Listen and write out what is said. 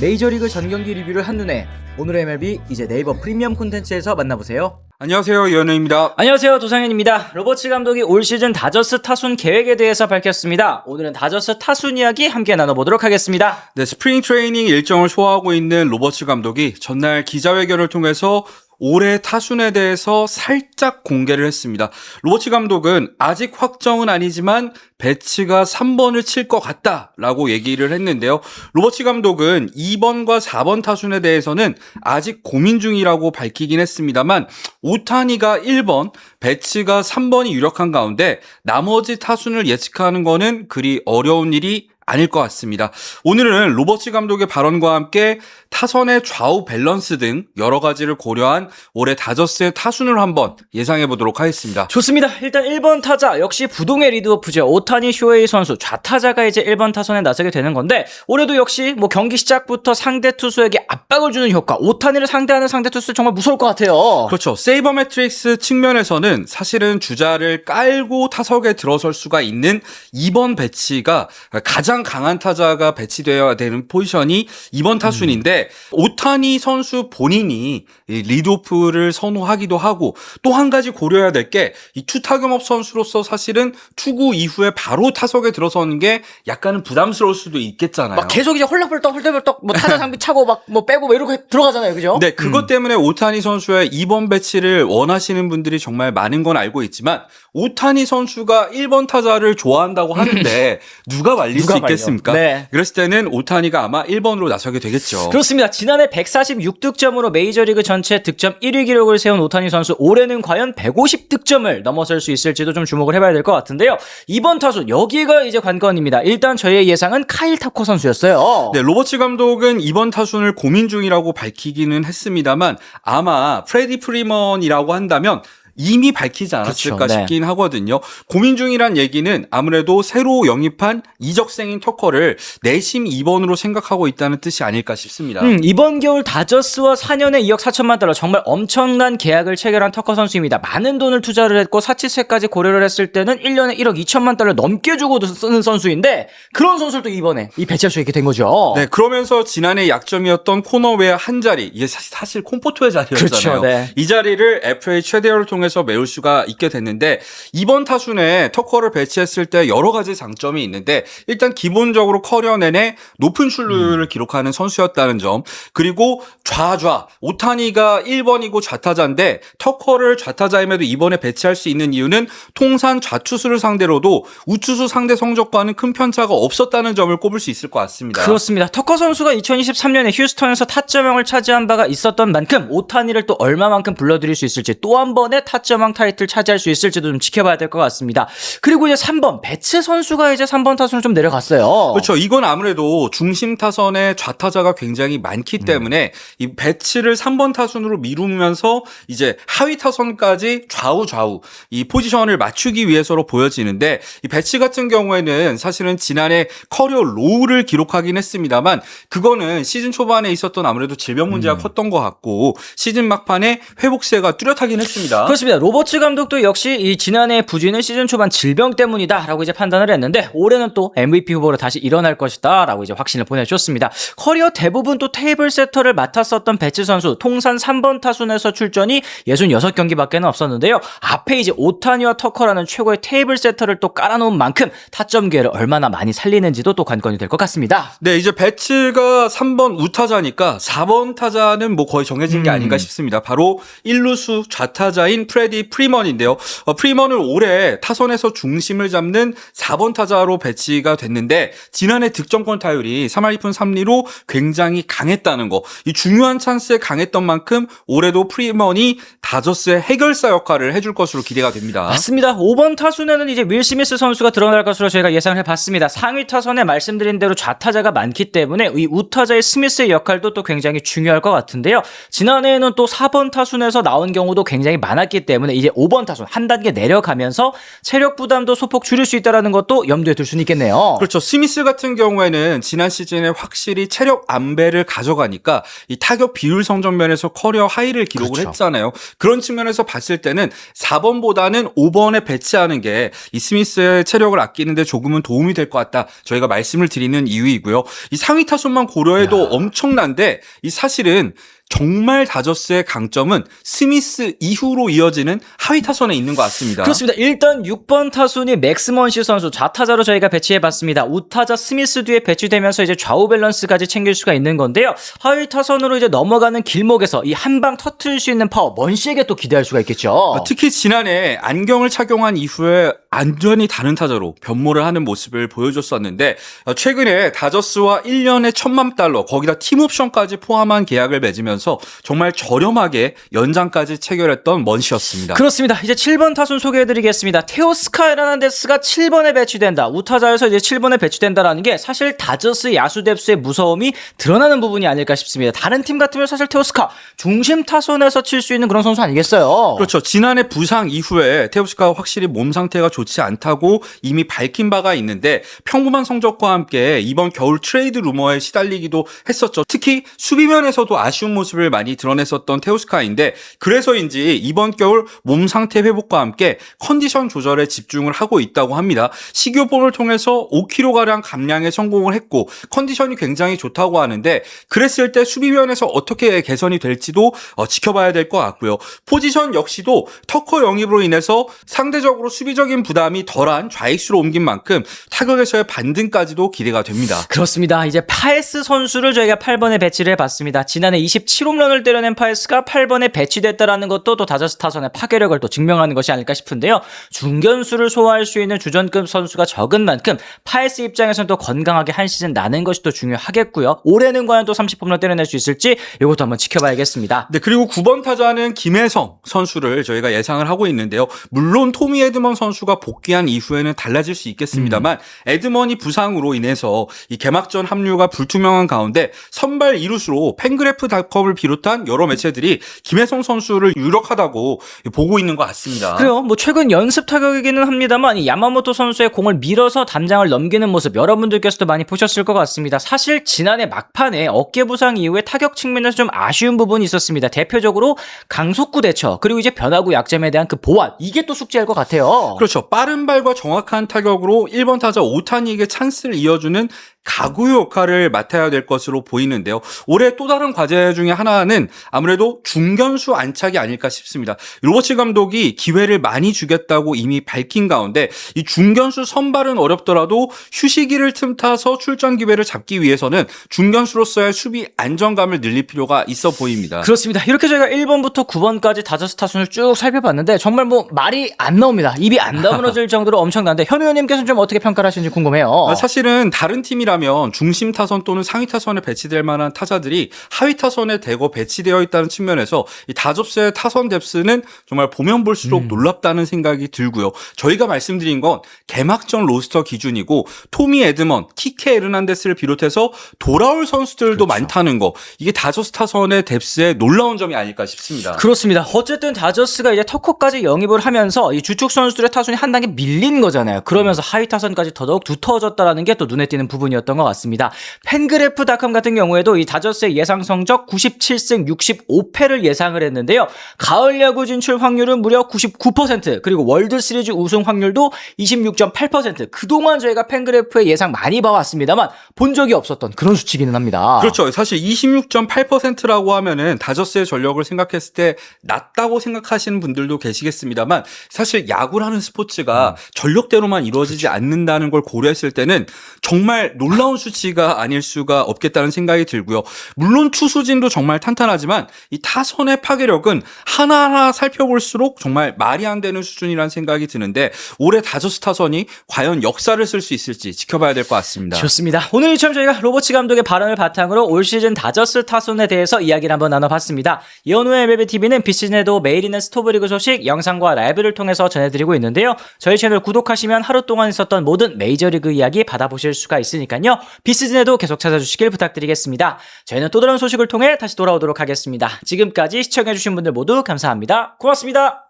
메이저리그 전경기 리뷰를 한눈에 오늘의 MLB 이제 네이버 프리미엄 콘텐츠에서 만나보세요. 안녕하세요 이현우입니다. 안녕하세요 도상현입니다. 로버츠 감독이 올 시즌 다저스 타순 계획에 대해서 밝혔습니다. 오늘은 다저스 타순 이야기 함께 나눠보도록 하겠습니다. 네, 스프링 트레이닝 일정을 소화하고 있는 로버츠 감독이 전날 기자회견을 통해서 올해 타순에 대해서 살짝 공개를 했습니다. 로버츠 감독은 아직 확정은 아니지만 배치가 3번을 칠 것 같다라고 얘기를 했는데요. 로버츠 감독은 2번과 4번 타순에 대해서는 아직 고민 중이라고 밝히긴 했습니다만 오타니가 1번, 배치가 3번이 유력한 가운데 나머지 타순을 예측하는 거는 그리 어려운 일이 아닐 것 같습니다. 오늘은 로버츠 감독의 발언과 함께 타선의 좌우 밸런스 등 여러 가지를 고려한 올해 다저스의 타순을 한번 예상해 보도록 하겠습니다. 좋습니다. 일단 1번 타자 역시 부동의 리드오프죠. 오타니 쇼헤이 선수 좌타자가 이제 1번 타선에 나서게 되는 건데 올해도 역시 뭐 경기 시작부터 상대 투수에게 압박을 주는 효과. 오타니를 상대하는 상대 투수 정말 무서울 것 같아요. 그렇죠. 세이버 매트릭스 측면에서는 사실은 주자를 깔고 타석에 들어설 수가 있는 2번 배치가 가장 강한 타자가 배치되어야 되는 포지션이 2번 타순인데 오타니 선수 본인이 이 리드오프를 선호하기도 하고 또 한 가지 고려해야 될 게 이 투타격업 선수로서 사실은 투구 이후에 바로 타석에 들어서는 게 약간은 부담스러울 수도 있겠잖아요. 막 계속 이제 홀락벌떡 홀락벌떡 뭐 타자 장비 차고 막 뭐 빼고 뭐 이러고 들어가잖아요. 그죠? 네, 그것 때문에 오타니 선수의 2번 배치를 원하시는 분들이 정말 많은 건 알고 있지만 오타니 선수가 1번 타자를 좋아한다고 하는데 누가 말릴 누가 수. 있겠습니까? 네. 그랬을 때는 오타니가 아마 1번으로 나서게 되겠죠. 그렇습니다. 지난해 146득점으로 메이저리그 전체 득점 1위 기록을 세운 오타니 선수 올해는 과연 150득점을 넘어설 수 있을지도 좀 주목을 해봐야 될 것 같은데요. 이번 타수 여기가 이제 관건입니다. 일단 저희의 예상은 카일 타코 선수였어요. 네, 로버츠 감독은 이번 타순을 고민 중이라고 밝히기는 했습니다만 아마 프레디 프리먼이라고 한다면 이미 밝히지 않았을까 그렇죠, 네. 싶긴 하거든요. 고민 중이란 얘기는 아무래도 새로 영입한 이적생인 터커를 내심 2번으로 생각하고 있다는 뜻이 아닐까 싶습니다. 음, 이번 겨울 다저스와 4년에 2억 4천만 달러 정말 엄청난 계약을 체결한 터커 선수입니다. 많은 돈을 투자를 했고 사치세까지 고려를 했을 때는 1년에 1억 2천만 달러 넘게 주고도 쓰는 선수인데 그런 선수를 또 이번에 이 배치할 수 있게 된 거죠. 네, 그러면서 지난해 약점이었던 코너웨어 한 자리, 이게 사- 사실 콤포트의 자리였잖아요. 그렇죠, 네. 이 자리를 FA 최대열을 통해 서 메울 수가 있게 됐는데 이번 타순에 터커를 배치했을 때 여러 가지 장점이 있는데 일단 기본적으로 커리어 내내 높은 출루율을 기록하는 선수였다는 점 그리고 좌좌 오타니가 1번이고 좌타자인데 터커를 좌타자임에도 이번에 배치할 수 있는 이유는 통산 좌투수를 상대로도 우투수 상대 성적과는 큰 편차가 없었다는 점을 꼽을 수 있을 것 같습니다. 그렇습니다. 터커 선수가 2023년에 휴스턴에서 타점왕을 차지한 바가 있었던 만큼 오타니를 또 얼마만큼 불러들일 수 있을지 또 한 번의 타점왕 타이틀 차지할 수 있을지도 좀 지켜봐야 될 것 같습니다. 그리고 이제 3번 배츠 선수가 이제 3번 타순을 좀 내려갔어요. 그렇죠. 이건 아무래도 중심 타선에 좌타자가 굉장히 많기 때문에 이 배치를 3번 타순으로 미루면서 이제 하위 타선까지 좌우 좌우 이 포지션을 맞추기 위해서로 보여지는데 이 배치 같은 경우에는 사실은 지난해 커리어 로우를 기록하긴 했습니다만 그거는 시즌 초반에 있었던 아무래도 질병 문제가 컸던 것 같고 시즌 막판에 회복세가 뚜렷하긴 했습니다. 그렇습니다. 로버츠 감독도 역시 이 지난해 부진은 시즌 초반 질병 때문이다라고 이제 판단을 했는데 올해는 또 MVP 후보로 다시 일어날 것이다라고 이제 확신을 보내줬습니다. 커리어 대부분 또 테이블 세터를 맡았었던 배츠 선수 통산 3번 타순에서 출전이 66경기밖에는 없었는데요. 앞에 이제 오타니와 터커라는 최고의 테이블 세터를 또 깔아놓은 만큼 타점 기회를 얼마나 많이 살리는지도 또 관건이 될 것 같습니다. 네, 이제 배츠가 3번 우타자니까 4번 타자는 뭐 거의 정해진 게 음. 아닌가 싶습니다. 바로 1루수 좌타자인 프레디 프리먼인데요. 어, 프리먼을 올해 타선에서 중심을 잡는 4번 타자로 배치가 됐는데 지난해 득점권 타율이 3할 2푼 3리로 굉장히 강했다는 거. 이 중요한 찬스에 강했던 만큼 올해도 프리먼이 다저스의 해결사 역할을 해줄 것으로 기대가 됩니다. 맞습니다. 5번 타순에는 이제 윌 스미스 선수가 들어갈 것으로 저희가 예상을 해봤습니다. 상위 타선에 말씀드린 대로 좌타자가 많기 때문에 이 우타자의 스미스의 역할도 또 굉장히 중요할 것 같은데요. 지난해에는 또 4번 타순에서 나온 경우도 굉장히 많았기 했기 때문에 이제 5번 타순 한 단계 내려가면서 체력 부담도 소폭 줄일 수 있다라는 것도 염두에 둘 수는 있겠네요. 그렇죠. 스미스 같은 경우에는 지난 시즌에 확실히 체력 안배를 가져가니까 이 타격 비율 성적 면에서 커리어 하이를 기록을 그렇죠. 했잖아요. 그런 측면에서 봤을 때는 4번보다는 5번에 배치하는 게 이 스미스의 체력을 아끼는데 조금은 도움이 될 것 같다. 저희가 말씀을 드리는 이유이고요. 이 상위 타순만 고려해도 엄청난데 이 사실은 정말 다저스의 강점은 스미스 이후로 이어지는 하위 타선에 있는 것 같습니다. 그렇습니다. 일단 6번 타순이 맥스먼시 선수 좌타자로 저희가 배치해봤습니다. 우타자 스미스 뒤에 배치되면서 이제 좌우 밸런스까지 챙길 수가 있는 건데요. 하위 타선으로 이제 넘어가는 길목에서 이 한 방 터트릴 수 있는 파워 먼시에게 또 기대할 수가 있겠죠. 어, 특히 지난해 안경을 착용한 이후에 완전히 다른 타자로 변모를 하는 모습을 보여줬었는데 어, 최근에 다저스와 1년에 천만 달러 거기다 팀 옵션까지 포함한 계약을 맺으면서 정말 저렴하게 연장까지 체결했던 먼시였습니다. 그렇습니다. 이제 7번 타순 소개해드리겠습니다. 테오스카 에르난데스가 7번에 배치된다. 우타자에서 이제 7번에 배치된다라는 게 사실 다저스 야수 뎁스의 무서움이 드러나는 부분이 아닐까 싶습니다. 다른 팀 같으면 사실 테오스카 중심 타선에서 칠 수 있는 그런 선수 아니겠어요? 그렇죠. 지난해 부상 이후에 테오스카가 확실히 몸 상태가 좋지 않다고 이미 밝힌 바가 있는데 평범한 성적과 함께 이번 겨울 트레이드 루머에 시달리기도 했었죠. 특히 수비면에서도 아쉬운 모습을 많이 드러냈었던 테오스카인데 그래서인지 이번 겨울 몸 상태 회복과 함께 컨디션 조절에 집중을 하고 있다고 합니다. 식이요법을 통해서 5kg가량 감량에 성공을 했고 컨디션이 굉장히 좋다고 하는데 그랬을 때 수비면에서 어떻게 개선이 될지도 어, 지켜봐야 될 것 같고요. 포지션 역시도 터커 영입으로 인해서 상대적으로 수비적인 부담이 덜한 좌익수로 옮긴 만큼 타격에서의 반등까지도 기대가 됩니다. 그렇습니다. 이제 파에스 선수를 저희가 8번에 배치를 해봤습니다. 지난해 27홈런을 때려낸 파에스가 8번에 배치됐다라는 것도 또 다저스 타선의 파괴력을 또 증명하는 것이 아닐까 싶은데요. 중견수를 소화할 수 있는 주전급 선수가 적은 만큼 파에스 입장에서는 또 건강하게 한 시즌 나는 것이 또 중요하겠고요. 올해는 과연 또 30홈런 때려낼 수 있을지 이것도 한번 지켜봐야겠습니다. 네, 그리고 9번 타자는 김혜성 선수를 저희가 예상을 하고 있는데요. 물론 토미 에드먼 선수가 복귀한 이후에는 달라질 수 있겠습니다만 에드먼이 부상으로 인해서 이 개막전 합류가 불투명한 가운데 선발 이루수로 팬그래프 닷컴을 비롯한 여러 매체들이 김혜성 선수를 유력하다고 보고 있는 것 같습니다. 그래요. 뭐 최근 연습 타격이기는 합니다만 이 야마모토 선수의 공을 밀어서 담장을 넘기는 모습 여러분들께서도 많이 보셨을 것 같습니다. 사실 지난해 막판에 어깨 부상 이후에 타격 측면에서 좀 아쉬운 부분이 있었습니다. 대표적으로 강속구 대처 그리고 이제 변화구 약점에 대한 그 보완 이게 또 숙제일 것 같아요. 그렇죠. 빠른 발과 정확한 타격으로 1번 타자 오타니에게 찬스를 이어주는 가구 역할을 맡아야 될 것으로 보이는데요. 올해 또 다른 과제 중에 하나는 아무래도 중견수 안착이 아닐까 싶습니다. 로버츠 감독이 기회를 많이 주겠다고 이미 밝힌 가운데 이 중견수 선발은 어렵더라도 휴식기를 틈타서 출전 기회를 잡기 위해서는 중견수로서의 수비 안정감을 늘릴 필요가 있어 보입니다. 그렇습니다. 이렇게 저희가 1번부터 9번까지 다저스 타순을 쭉 살펴봤는데 정말 뭐 말이 안 나옵니다. 입이 안 다물어질 정도로 엄청난데 현 의원님께서는 좀 어떻게 평가를 하시는지 궁금해요. 아, 사실은 다른 팀이라면 중심 타선 또는 상위 타선에 배치될 만한 타자들이 하위 타선에 대거 배치되어 있다는 측면에서 이 다접스의 타선 뎁스는 정말 보면 볼수록 놀랍다는 생각이 들고요. 저희가 말씀드린 건 개막전 로스터 기준이고 토미 에드먼, 키케 에르난데스를 비롯해서 돌아올 선수들도 많다는 거 이게 다저스 타선의 뎁스의 놀라운 점이 아닐까 싶습니다. 그렇습니다. 어쨌든 다저스가 이제 터커까지 영입을 하면서 이 주축 선수들의 타순이 한 단계 밀린 거잖아요. 그러면서 하위 타선까지 더더욱 두터워졌다라는 게 또 눈에 띄는 부분이었 던 것 같습니다. 팬그래프닷컴 같은 경우에도 이 다저스의 예상 성적 97승 65패를 예상을 했는데요. 가을 야구 진출 확률은 무려 99% 그리고 월드 시리즈 우승 확률도 26.8% 그동안 저희가 팬그래프의 예상 많이 봐왔습니다만 본 적이 없었던 그런 수치기는 합니다. 그렇죠. 사실 26.8%라고 하면은 다저스의 전력을 생각했을 때 낮다고 생각하시는 분들도 계시겠습니다만 사실 야구라는 스포츠가 전력대로만 이루어지지 않는다는 걸 고려했을 때는 정말 놀 라운 수치가 아닐 수가 없겠다는 생각이 들고요. 물론 투수진도 정말 탄탄하지만 이 타선의 파괴력은 하나하나 살펴볼수록 정말 말이 안 되는 수준이라는 생각이 드는데 올해 다저스 타선이 과연 역사를 쓸 수 있을지 지켜봐야 될 것 같습니다. 좋습니다. 오늘 이처럼 저희가 로버츠 감독의 발언을 바탕으로 올 시즌 다저스 타순에 대해서 이야기를 한번 나눠봤습니다. 이현우의 MLBTV는 비시즌에도 매일 있는 스토브리그 소식, 영상과 라이브를 통해서 전해드리고 있는데요. 저희 채널 구독하시면 하루 동안 있었던 모든 메이저리그 이야기 받아보실 수가 있으니까요. 비시즌에도 계속 찾아주시길 부탁드리겠습니다. 저희는 또 다른 소식을 통해 다시 돌아오도록 하겠습니다. 지금까지 시청해주신 분들 모두 감사합니다. 고맙습니다.